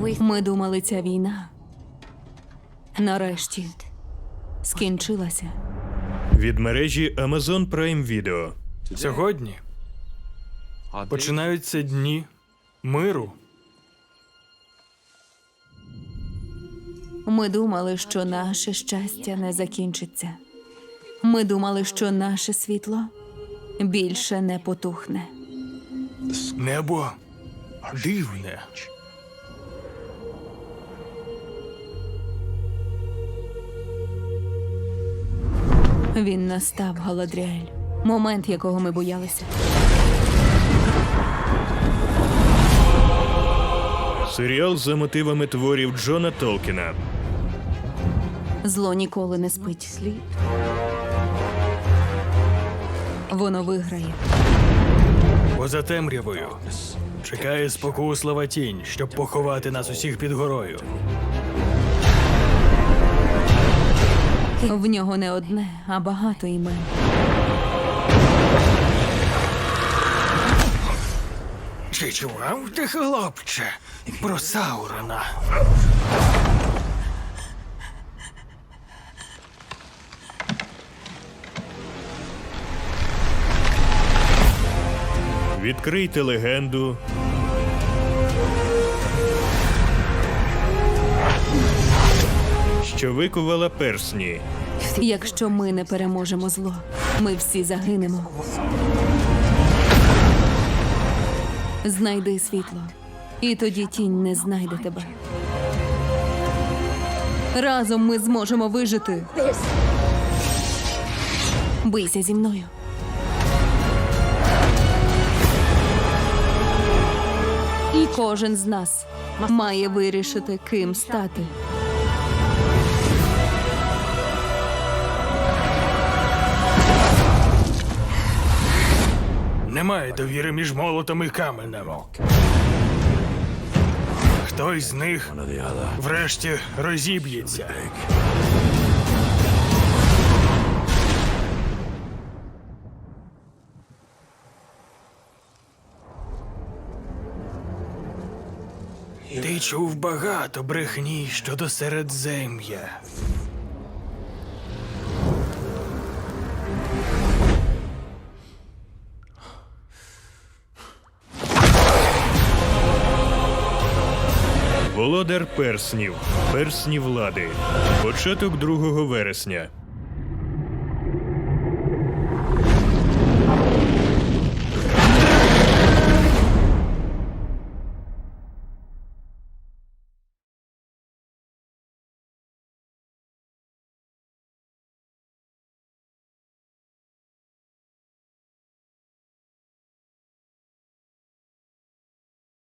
Ми думали, ця війна нарешті скінчилася. Від мережі Amazon Prime Video. Сьогодні починаються дні миру. Ми думали, що наше щастя не закінчиться. Ми думали, що наше світло більше не потухне. Небо дивне. Він настав Галадріель. Момент, якого ми боялися. Серіал за мотивами творів Джона Толкіна. Зло ніколи не спить. Воно виграє. Поза темрявою чекає спокуслива тінь, щоб поховати нас усіх під горою. В нього не одне, а багато імен. Чи чував ти, хлопче, про Саурона? Відкрийте легенду. Що викувала персні. Якщо ми не переможемо зло, ми всі загинемо. Знайди світло, і тоді тінь не знайде тебе. Разом ми зможемо вижити. Бийся зі мною. І кожен з нас має вирішити, ким стати. Немає довіри між молотом і каменем. Хтось з них врешті розіб'ється. Ти чув багато брехні щодо середзем'я. Володар перснів. Персні влади. Початок 2 вересня.